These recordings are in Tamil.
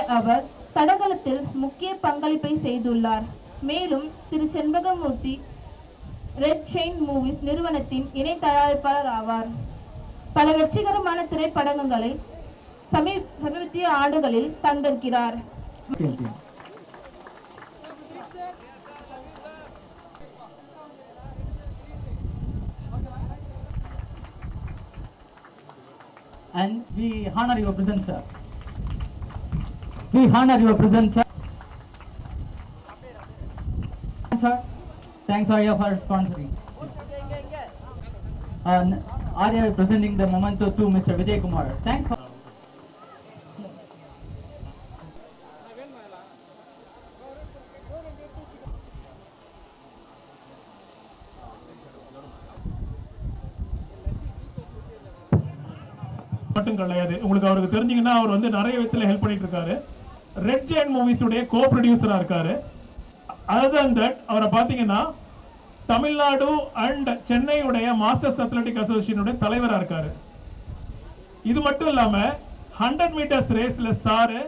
அவர் தடகளத்தில் முக்கிய பங்களிப்பை செய்துள்ளார். மேலும் திரு. செண்பகமூர்த்தி ரெட் செயின் மூவிஸ் நிறுவனத்தின் இணை தயாரிப்பாளர் ஆவார். பல வெற்றிகரமான திரைப்படங்களை சமீ சமீபத்திய ஆண்டுகளில் தந்திருக்கிறார். And we honor your presence, sir. We honor your presence, sir. Sir, thanks Arya for sponsoring. And Arya is presenting the memento to Mr. Vijay Kumar. Thanks for. மட்டும் கிடையாது உங்களுக்கு அவருக்கு தெரிஞ்சீங்கன்னா அவர் வந்து நிறைய விதத்துல ஹெல்ப் பண்ணிட்டு இருக்காரு ரெட் ஜெயின் மூவிஸ் உடைய கோ ப்ரொடியூசராக இருக்காரு. அதர் தட் அவரை பார்த்தீங்கன்னா தமிழ்நாடு அண்ட் சென்னையுடைய மாஸ்டர்ஸ் அத்லெட்டிக் அசோசியேஷனுடைய தலைவராக இருக்காரு. இது மட்டும் இல்லாமல் ஹண்ட்ரட் மீட்டர்ஸ் ரேஸில் சாரு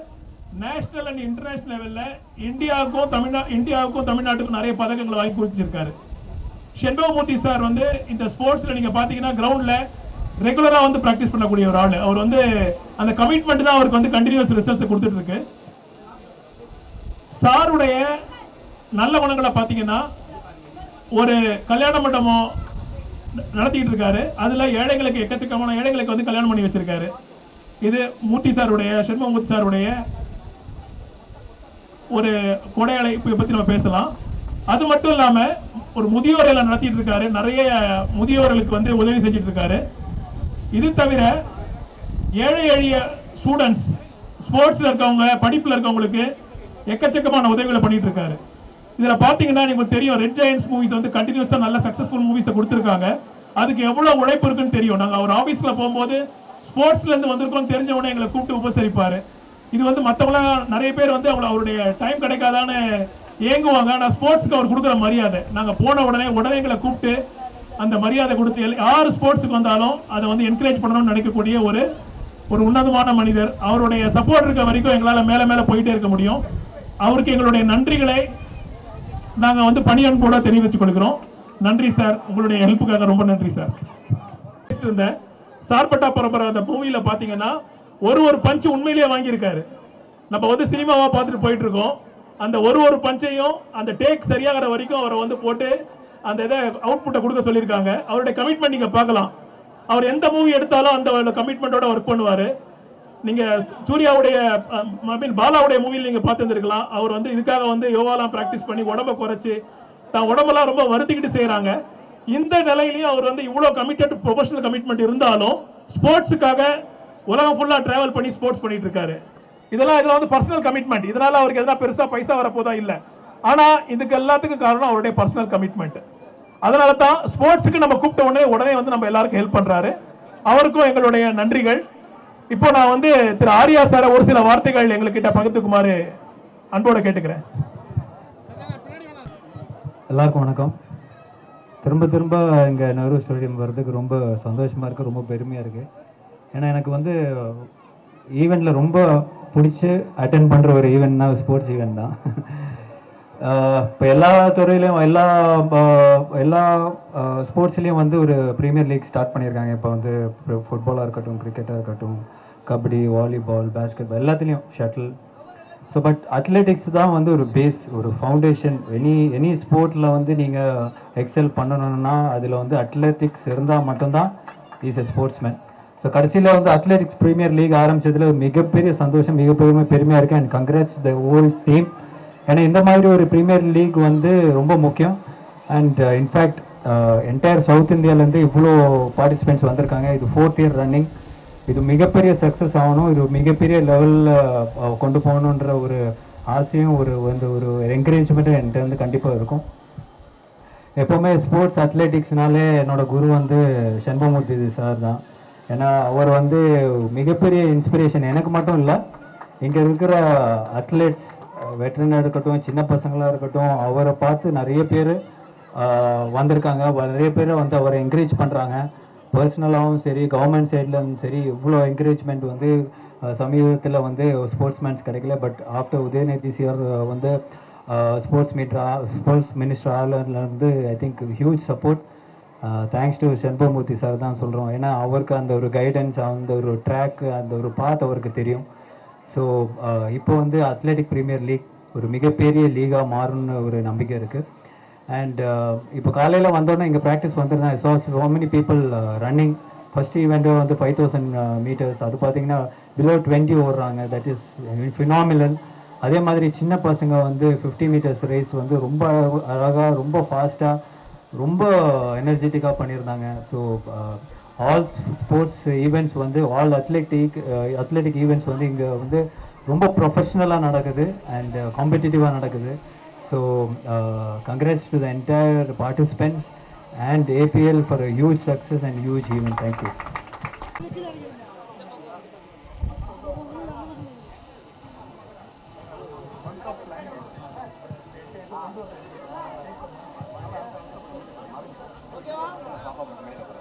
நேஷனல் அண்ட் இன்டர்நேஷனல் லெவலில் இந்தியாவுக்கும் தமிழ்நா இந்தியாவுக்கும் தமிழ்நாட்டுக்கும் நிறைய பதக்கங்களை வாங்கி கொடுத்துருக்காரு. செண்பகமூர்த்தி சார் வந்து இந்த ஸ்போர்ட்ஸில் நீங்கள் பார்த்தீங்கன்னா கிரவுண்டில் ரெகுலராக வந்து ப்ராக்டிஸ் பண்ணக்கூடிய ஒரு ஆள். அவர் வந்து அந்த கமிட்மெண்ட் தான் அவருக்கு வந்து கண்டினியூஸ் ரிசல்ட்ஸ் கொடுத்துட்டு இருக்கு. சாருடைய நல்ல குணங்களை பார்த்தீங்கன்னா ஒரு கல்யாண மண்டபம் ந- நடத்திட்டு இருக்காரு. அதுல ஏழைகளுக்கு எக்கச்சக்கமான ஏழைகளுக்கு வந்து கல்யாணம் பண்ணி வச்சிருக்காரு. இது மூர்த்தி சாருடைய சண்முகமூர்த்தி சாருடைய ஒரு கொடையாளை இப்ப பத்தி நம்ம பேசலாம். அது மட்டும் இல்லாம ஒரு முதியோர் இல்லம் நடத்திட்டு இருக்காரு. நிறைய முதியோர்களுக்கு வந்து உதவி செஞ்சுட்டு இருக்காரு. இது தவிர ஏழை எளிய ஸ்டூடெண்ட்ஸ் ஸ்போர்ட்ஸ்ல இருக்கவங்க படிப்புல இருக்கவங்களுக்கு எக்கச்சக்கமான உதவிகளை பண்ணிட்டு இருக்காரு இதில் பார்த்தீங்கன்னா உங்களுக்கு தெரியும் ரெட் ஜெயன்ஸ் மூவிஸ் வந்து கண்டினியூஸாக நல்ல சக்ஸஸ்ஃபுல் மூவிஸை கொடுத்துருக்காங்க. அதுக்கு எவ்வளோ உழைப்பு இருக்குன்னு தெரியும். நாங்கள் அவர் ஆஃபீஸில் போகும்போது ஸ்போர்ட்ஸ்லேருந்து வந்திருக்கோம் தெரிஞ்சவனே எங்களை கூப்பிட்டு உபசரிப்பார். இது வந்து மற்றவங்களாம் நிறைய பேர் வந்து அவங்கள அவருடைய டைம் கிடைக்காதான்னு ஏங்குவாங்க. ஆனால் ஸ்போர்ட்ஸ்க்கு அவர் கொடுக்குற மரியாதை. நாங்கள் போன உடனே உடனே எங்களை கூப்பிட்டு அந்த மரியாதை கொடுத்து எல்- யார் ஸ்போர்ட்ஸுக்கு வந்தாலும் அதை வந்து என்கரேஜ் பண்ணணும்னு நினைக்கக்கூடிய ஒரு ஒரு உன்னதமான மனிதர். அவருடைய சப்போர்ட் இருக்க வரைக்கும் எங்களால் மேலே மேலே போயிட்டே இருக்க முடியும். அவருக்கு எங்களுடைய நன்றிகளை நாங்கள் வந்து பணி அன்போட தெரிவித்துக் கொள்கிறோம். நன்றி சார் உங்களுடைய ஹெல்ப்புக்காக ரொம்ப நன்றி சார் பேசிட்டு இருந்தேன் சார்பட்டா பரம்பரை அந்த மூவில பார்த்தீங்கன்னா ஒரு ஒரு பஞ்ச் உண்மையிலேயே வாங்கியிருக்காரு. நம்ம வந்து சினிமாவாக பார்த்துட்டு போயிட்டு இருக்கோம் அந்த ஒரு ஒரு பஞ்சையும் அந்த டேக் சரியாகிற வரைக்கும் அவரை வந்து போட்டு அந்த இதை அவுட்புட்டை கொடுக்க சொல்லியிருக்காங்க. அவருடைய கமிட்மெண்ட் நீங்கள் பார்க்கலாம். அவர் எந்த மூவி எடுத்தாலும் அந்த கமிட்மெண்ட்டோட ஒர்க் பண்ணுவார். நீங்க சூர்யாவுடைய மீன் பாலாவுடைய மூவியில் நீங்க பார்த்துருந்துருக்கலாம். அவர் வந்து இதுக்காக வந்து யோகாலாம் பிராக்டிஸ் பண்ணி உடம்பை குறைச்சு தான் உடம்பெல்லாம் ரொம்ப வருத்திக்கிட்டு செய்கிறாங்க இந்த நிலையிலையும் அவர் வந்து இவ்வளோ கமிட்டட் ப்ரொஃபஷனல் கமிட்மெண்ட் இருந்தாலும் ஸ்போர்ட்ஸுக்காக உலகம் ஃபுல்லாக ட்ராவல் பண்ணி ஸ்போர்ட்ஸ் பண்ணிட்டு இருக்காரு. இதெல்லாம் இதெல்லாம் வந்து பர்சனல் கமிட்மெண்ட் இதனால அவருக்கு எதனா பெருசாக பைசா வரப்போதா இல்லை. ஆனால் இதுக்கு எல்லாத்துக்கும் காரணம் அவருடைய பர்சனல் கமிட்மெண்ட் அதனால தான் ஸ்போர்ட்ஸுக்கு நம்ம கூப்பிட்ட உடனே உடனே வந்து நம்ம எல்லாருக்கும் ஹெல்ப் பண்ணுறாரு அவருக்கும் எங்களுடைய நன்றிகள். இப்போ நான் வந்து திரு ஆரியா சார ஒரு சில வார்த்தைகள் எங்ககிட்ட பகிர்ந்துக்குமாறு அன்போட கேட்டுக்கிறேன். எல்லாருக்கும் வணக்கம். திரும்ப திரும்ப இங்கே நெஹ்ரு ஸ்டேடியம் வர்றதுக்கு ரொம்ப சந்தோஷமாக இருக்குது ரொம்ப பெருமையாக இருக்குது ஏன்னா எனக்கு வந்து ஈவெண்ட்டில் ரொம்ப பிடிச்சி அட்டென்ட் பண்ணுற ஒரு ஈவெண்ட்னா ஸ்போர்ட்ஸ் ஈவெண்ட் தான். இப்போ எல்லா துறையிலையும் எல்லா எல்லா ஸ்போர்ட்ஸ்லேயும் வந்து ஒரு ப்ரீமியர் லீக் ஸ்டார்ட் பண்ணியிருக்காங்க. இப்போ வந்து ஃபுட்பாலாக இருக்கட்டும் கிரிக்கெட்டாக இருக்கட்டும் கபடி வாலிபால் பேஸ்கெட் பால் எல்லாத்துலேயும் ஷட்டில் ஸோ பட் அத்லெட்டிக்ஸ் தான் வந்து ஒரு பேஸ் ஒரு ஃபவுண்டேஷன் எனி எனி ஸ்போர்ட்டில் வந்து நீங்கள் எக்ஸல் பண்ணணும்னா அதில் வந்து அத்லெட்டிக்ஸ் இருந்தால் மட்டும்தான் இஸ் எ ஸ்போர்ட்ஸ்மேன் ஸோ கடைசியில் வந்து அத்லெட்டிக்ஸ் ப்ரீமியர் லீக் ஆரம்பிச்சதுல மிகப்பெரிய சந்தோஷம் மிகப்பெரிய பெருமையாக இருக்குது and congrats the whole team ஏன்னா இந்த மாதிரி ஒரு ப்ரீமியர் லீக் வந்து ரொம்ப முக்கியம். அண்ட் இன்ஃபேக்ட் என்டையர் சவுத் இந்தியாவிலேருந்து இவ்வளோ பார்ட்டிசிபெண்ட்ஸ் வந்திருக்காங்க. இது ஃபோர்த் இயர் ரன்னிங் இது மிகப்பெரிய சக்ஸஸ் ஆகணும். இது மிகப்பெரிய லெவலில் கொண்டு போகணுன்ற ஒரு ஆசையும் ஒரு வந்து ஒரு என்கரேஜ்மெண்ட்டும் என்கிட்ட வந்து கண்டிப்பாக இருக்கும். எப்போவுமே ஸ்போர்ட்ஸ் அத்லெட்டிக்ஸ்னாலே என்னோட குரு வந்து செண்பமூர்த்தி சார் தான். ஏன்னா அவர் வந்து மிகப்பெரிய இன்ஸ்பிரேஷன் எனக்கு மட்டும் இல்லை இங்கே இருக்கிற அத்லெட்ஸ் வெட்டரனாக இருக்கட்டும் சின்ன பசங்களாக இருக்கட்டும் அவரை பார்த்து நிறைய பேர் வந்திருக்காங்க. நிறைய பேர் வந்து அவரை என்கரேஜ் பண்ணுறாங்க பர்சனலாகவும் சரி கவர்மெண்ட் சைட்லேருந்து சரி இவ்வளோ என்கரேஜ்மெண்ட் வந்து சமீபத்தில் வந்து ஸ்போர்ட்ஸ் மேன்ஸ் கிடைக்கல பட் ஆஃப்டர் உதயநிதி சிஆர் வந்து ஸ்போர்ட்ஸ் மீட்ரா sports minister ஆலர்லேருந்து I think huge support thanks to Senbamoorthy sir தான் சொல்கிறோம் ஏன்னா அவருக்கு அந்த ஒரு கைடன்ஸ் அந்த ஒரு ட்ராக் அந்த ஒரு பாத் அவருக்கு தெரியும். ஸோ இப்போ வந்து அத்லெட்டிக் ப்ரீமியர் லீக் ஒரு மிகப்பெரிய லீகாக மாறும்னு ஒரு நம்பிக்கை இருக்குது அண்ட் uh, இப்போ காலையில் வந்தோடனே இங்கே practice வந்துருந்தேன் so so many people running first event வந்து ஃபைவ் தௌசண்ட் மீட்டர்ஸ் அது பார்த்தீங்கன்னா பிலோ டுவெண்ட்டி ஓடுறாங்க. தட் இஸ் ஃபினாமினல் அதே மாதிரி சின்ன பசங்க வந்து ஃபிஃப்டி மீட்டர்ஸ் ரேஸ் வந்து ரொம்ப அழகாக ரொம்ப ஃபாஸ்ட்டாக ரொம்ப எனர்ஜெட்டிக்காக பண்ணியிருந்தாங்க ஸோ ஆல் ஸ்போர்ட்ஸ் ஈவெண்ட்ஸ் வந்து ஆல் அத்லெட்டிக் அத்லெட்டிக் ஈவெண்ட்ஸ் வந்து இங்கே வந்து ரொம்ப ப்ரொஃபஷ்னலாக நடக்குது. அண்ட் காம்படிட்டிவாக uh, நடக்குது. So uh, congrats to the entire participants and APL for a huge success and huge event. Thank you. Okay.